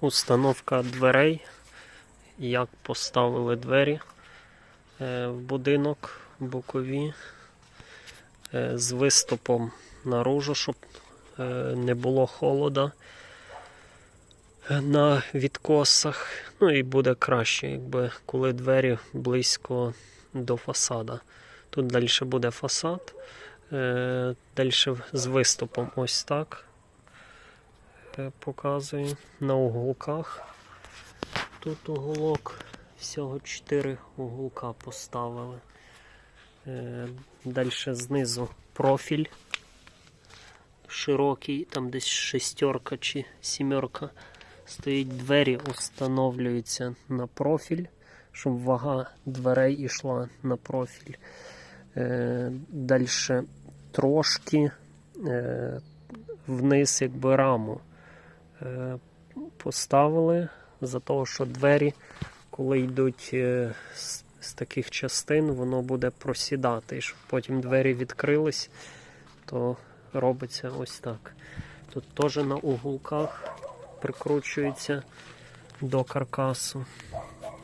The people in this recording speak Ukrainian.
Установка дверей. Як поставили двері е, в будинок бокові е, з виступом наружу, щоб е, не було холода на відкосах. Ну і буде краще, якби коли двері близько до фасада. Тут далі буде фасад. Далі з виступом ось так показую на уголках. Тут уголок, всього 4 уголка поставили. Е, Далі знизу профіль широкий, там десь шестерка чи сімерка. Стоїть двері, установлюються на профіль, щоб вага дверей йшла на профіль. Е, Далі трошки е, вниз, якби раму е, поставили за того, що двері, коли йдуть е, з, з таких частин, воно буде просідати. І щоб потім двері відкрились, то робиться ось так. Тут теж на уголках прикручується до каркасу.